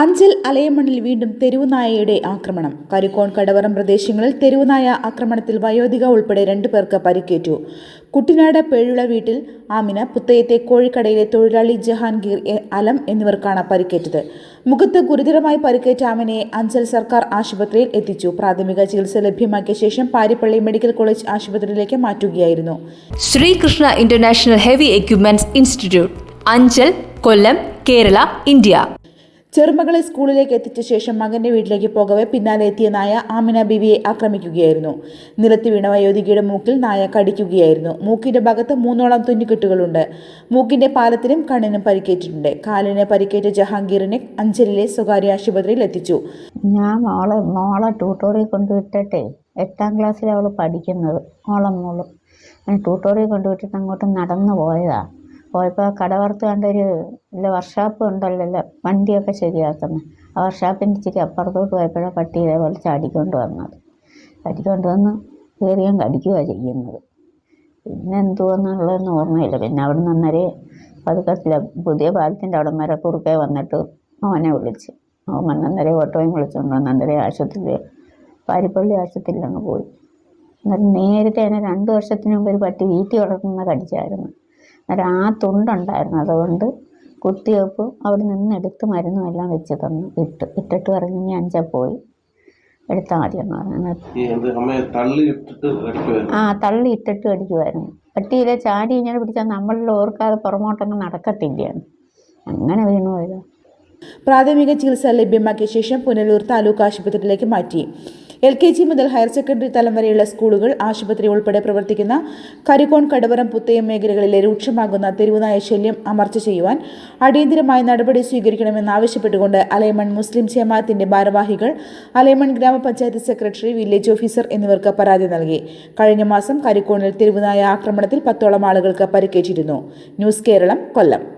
അഞ്ചൽ അലയമണ്ണിൽ വീണ്ടും തെരുവുനായയുടെ ആക്രമണം. കരിക്കോൺ കടവറം പ്രദേശങ്ങളിൽ തെരുവുനായ ആക്രമണത്തിൽ വയോധിക ഉൾപ്പെടെ രണ്ടു പേർക്ക് പരിക്കേറ്റു. കുട്ടിനാട് പേഴുള വീട്ടിൽ ആമിന പുത്തയത്തെ കോഴിക്കടയിലെ തൊഴിലാളി ജഹാൻഗീർ അലം എന്നിവർക്കാണ് പരിക്കേറ്റത്. മുഖത്ത് ഗുരുതരമായി പരിക്കേറ്റ ആമിനയെ അഞ്ചൽ സർക്കാർ ആശുപത്രിയിൽ എത്തിച്ചു. പ്രാഥമിക ചികിത്സ ലഭ്യമാക്കിയ ശേഷം പാരിപ്പള്ളി മെഡിക്കൽ കോളേജ് ആശുപത്രിയിലേക്ക് മാറ്റുകയായിരുന്നു. Sreekrishna international heavy equipments institute Anchal Kollam Kerala India. ചെറുമകളെ സ്കൂളിലേക്ക് എത്തിച്ച ശേഷം മകന്റെ വീട്ടിലേക്ക് പോകവെ പിന്നാലെ എത്തിയ നായ ആമിന ബിവിയെ ആക്രമിക്കുകയായിരുന്നു. നിലത്ത് വീണ വയോധികയുടെ മൂക്കിൽ നായ കടിക്കുകയായിരുന്നു. മൂക്കിന്റെ ഭാഗത്ത് മൂന്നോളം തുന്നിക്കെട്ടുകളുണ്ട്. മൂക്കിന്റെ പാലത്തിനും കണ്ണിനും പരിക്കേറ്റിട്ടുണ്ട്. കാലിന് പരിക്കേറ്റ ജഹാംഗീറിനെ അഞ്ചലിലെ സ്വകാര്യ ആശുപത്രിയിൽ എത്തിച്ചു. ഞാൻ മോളെ മോളെ ട്യൂട്ടോറിയൽ കൊണ്ടുവിട്ടിട്ടേ എട്ടാം ക്ലാസ്സിൽ അവൾ പഠിക്കുന്നത്. മോളെ മോൾ. ട്യൂട്ടോറിയിൽ കൊണ്ടുവിട്ടിട്ട് അങ്ങോട്ട് നടന്നു പോയതാ. പോയപ്പോൾ കടവറുത്ത് കണ്ടൊരു ഇല്ല വർക്ക്ഷോപ്പ് ഉണ്ടല്ലോ വണ്ടിയൊക്കെ ശരിയാക്കുന്നത് ആ വർക്ക്ഷോപ്പിന്റെ ഇച്ചിരി അപ്പുറത്തോട്ട് പോയപ്പോഴാണ് പട്ടി ഇതേപോലെ ചാടിക്കൊണ്ട് വന്നത്. ചാടിക്കൊണ്ട് വന്ന് കയറിയാൻ കടിക്കുകയാണ് ചെയ്യുന്നത്. പിന്നെ എന്തുവെന്നുള്ളതെന്ന് ഓർമ്മയില്ല. പിന്നെ അവിടെ നിന്ന് അന്നേരെ പതുക്കത്തില്ല പുതിയ പാലത്തിന്റെ അവിടെ വരെ കുറുക്കെ വന്നിട്ട് അവനെ വിളിച്ച്. അവൻ വന്നന്നേരെ ഓട്ടോയും വിളിച്ചുകൊണ്ട് വന്ന് അന്നേരെ ആശുപത്രിയിൽ പാരിപ്പള്ളി ആശുപത്രിയിൽ അങ്ങ് പോയി. എന്നിട്ട് നേരത്തെ തന്നെ രണ്ട് വർഷത്തിന് മുമ്പ് ഒരു പട്ടി വീട്ടിൽ വളർത്തുന്ന കടിച്ചായിരുന്നു. അന്നേരം ആ തുണ്ടുണ്ടായിരുന്നു. അതുകൊണ്ട് കുത്തിവെപ്പ് അവിടെ നിന്ന് എടുത്ത് മരുന്നും എല്ലാം വെച്ച് തന്നു. ഇട്ട് ഇട്ടിട്ട് പറഞ്ഞു ഇനി അഞ്ചാ പോയി. എടുത്താൽ പറഞ്ഞു. തള്ളി ഇട്ടിട്ട് അടിക്കുമായിരുന്നു ആ തള്ളി ഇട്ടിട്ട് അടിക്കുമായിരുന്നു പട്ടിയിലെ ചാടി ഇങ്ങനെ പിടിച്ചാൽ നമ്മളിൽ ഓർക്കാതെ പുറമോട്ടങ്ങ് നടക്കത്തില്ലയാണ് അങ്ങനെ വീണു പോയതാ. പ്രാഥമിക ചികിത്സ ലഭ്യമാക്കിയ ശേഷം പുനലൂർ താലൂക്ക് ആശുപത്രിയിലേക്ക് മാറ്റി. എൽ കെ ജി മുതൽ ഹയർ സെക്കൻഡറി തലം വരെയുള്ള സ്കൂളുകൾ ആശുപത്രി ഉൾപ്പെടെ പ്രവർത്തിക്കുന്ന കരിക്കോൺ കടവറം പുത്തയം മേഖലകളിലെ രൂക്ഷമാകുന്ന തെരുവുനായ ശല്യം അമർച്ച ചെയ്യുവാൻ അടിയന്തരമായ നടപടി സ്വീകരിക്കണമെന്നാവശ്യപ്പെട്ടുകൊണ്ട് അലൈമൺ മുസ്ലിം ജമാഅത്തിന്റെ ഭാരവാഹികൾ അലൈമൺ ഗ്രാമപഞ്ചായത്ത് സെക്രട്ടറി വില്ലേജ് ഓഫീസർ എന്നിവർക്ക് പരാതി നൽകി. കഴിഞ്ഞ മാസം കരിക്കോണിൽ തെരുവുനായ ആക്രമണത്തിൽ പത്തോളം ആളുകൾക്ക് പരിക്കേറ്റിരുന്നു. News Keralam Kollam.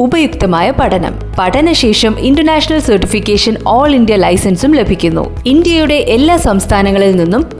ഉപയുക്തമായ പഠനം. പഠനശേഷം ഇന്റർനാഷണൽ സർട്ടിഫിക്കേഷൻ ഓൾ ഇന്ത്യ ലൈസൻസും ലഭിക്കുന്നു. ഇന്ത്യയുടെ എല്ലാ സംസ്ഥാനങ്ങളിൽ നിന്നും